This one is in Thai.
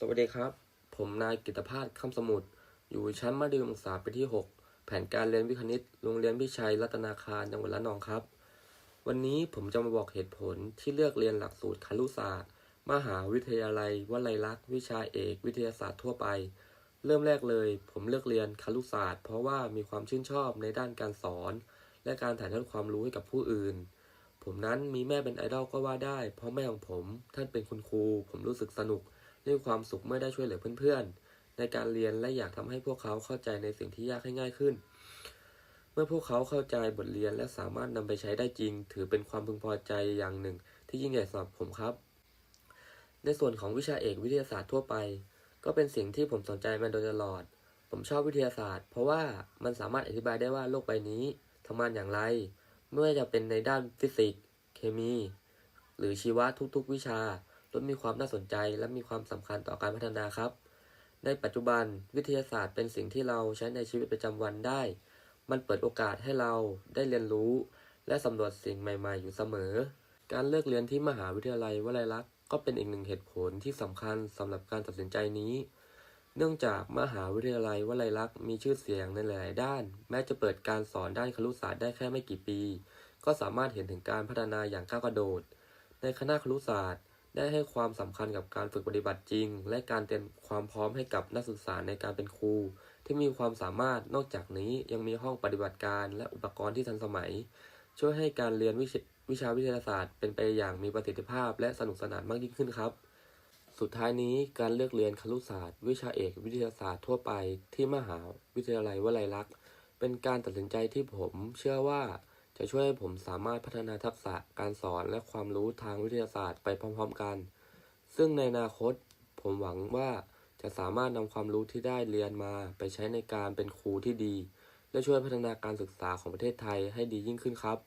สวัสดีครับ ผมนายกิตภาสคำสมุทร อยู่ชั้นมัธยมศึกษาปีที่ 6 แผนการเรียนวิคณิต โรงเรียนพิชัยรัตนาคาร จังหวัดระนองครับ วันนี้ผมจะมาบอกเหตุผลที่เลือกเรียนหลักสูตรครุศาสตร์ มหาวิทยาลัยวลัยลักษณ์วิชาเอก วิทยาศาสตร์ทั่วไป เริ่มแรกเลย ผมเลือกเรียนครุศาสตร์ เพราะว่ามีความชื่นชอบในด้านการสอน และการถ่ายทอดความรู้ให้กับผู้อื่น ผมนั้นมีแม่เป็นไอดอลก็ว่าได้ เพราะแม่ของผม ท่านเป็นคุณครู ผมรู้สึกสนุก มีความสุขเมื่อได้ช่วยเหลือเพื่อนๆ ในการเรียนและอยากทำให้พวกเขาเข้าใจในสิ่งที่ยากให้ง่ายขึ้น เมื่อพวกเขาเข้าใจบทเรียนและสามารถนำไปใช้ได้จริง ถือเป็นความพึงพอใจอย่างหนึ่ง ที่ยิ่งใหญ่สำหรับผมครับ ในส่วนของวิชาเอกวิทยาศาสตร์ทั่วไป ก็เป็นสิ่งที่ผมสนใจมาโดยตลอด ผมชอบวิทยาศาสตร์ เพราะว่ามันสามารถอธิบายได้ว่าโลกใบนี้ทำงานอย่างไร ไม่ว่าจะเป็นในด้านฟิสิกส์ เคมี หรือชีวะทุกๆ วิชา ล้วนมีความน่าสนใจและมีความสำคัญต่อการพัฒนาครับ ในปัจจุบันวิทยาศาสตร์เป็นสิ่งที่เราใช้ในชีวิตประจำวันได้ มันเปิดโอกาสให้เราได้เรียนรู้ และสำรวจสิ่งใหม่ ๆ อยู่เสมอ การเลือกเรียนที่มหาวิทยาลัยวลัยลักษณ์ก็เป็นอีกหนึ่งเหตุผลที่สำคัญสำหรับการตัดสินใจนี้ เนื่องจากมหาวิทยาลัยวลัยลักษณ์มีชื่อเสียงในหลายด้าน แม้จะเปิดการสอนด้านครุศาสตร์ได้แค่ไม่กี่ปี ก็สามารถเห็นถึงการพัฒนาอย่างก้าวกระโดด ในคณะครุศาสตร์ ได้ให้ความสำคัญกับการฝึกปฏิบัติจริง และการเตรียมความพร้อมให้กับนักศึกษาในการเป็นครู ที่มีความสามารถนอกจากนี้ยังมีห้องปฏิบัติการและอุปกรณ์ที่ทันสมัย ช่วยให้การเรียนวิชวิชาวิทยาศาสตร์ เป็นไปอย่างมีประสิทธิภาพและสนุกสนานมากยิ่งขึ้นครับ สุดท้ายนี้การเลือกเรียนครุศาสตร์ วิชาเอกวิทยาศาสตร์ทั่วไป ที่มหาวิทยาลัยวลัยลักษณ์เป็นการตัดสินใจที่ผมเชื่อว่า จะช่วยให้ผมสามารถพัฒนาทักษะการสอนและความรู้ทางวิทยาศาสตร์ไปพร้อมๆกัน ซึ่งในอนาคต ผมหวังว่าจะสามารถนำความรู้ที่ได้เรียนมาไปใช้ในการเป็นครูที่ดี และช่วยพัฒนาการศึกษาของประเทศไทยให้ดียิ่งขึ้นครับ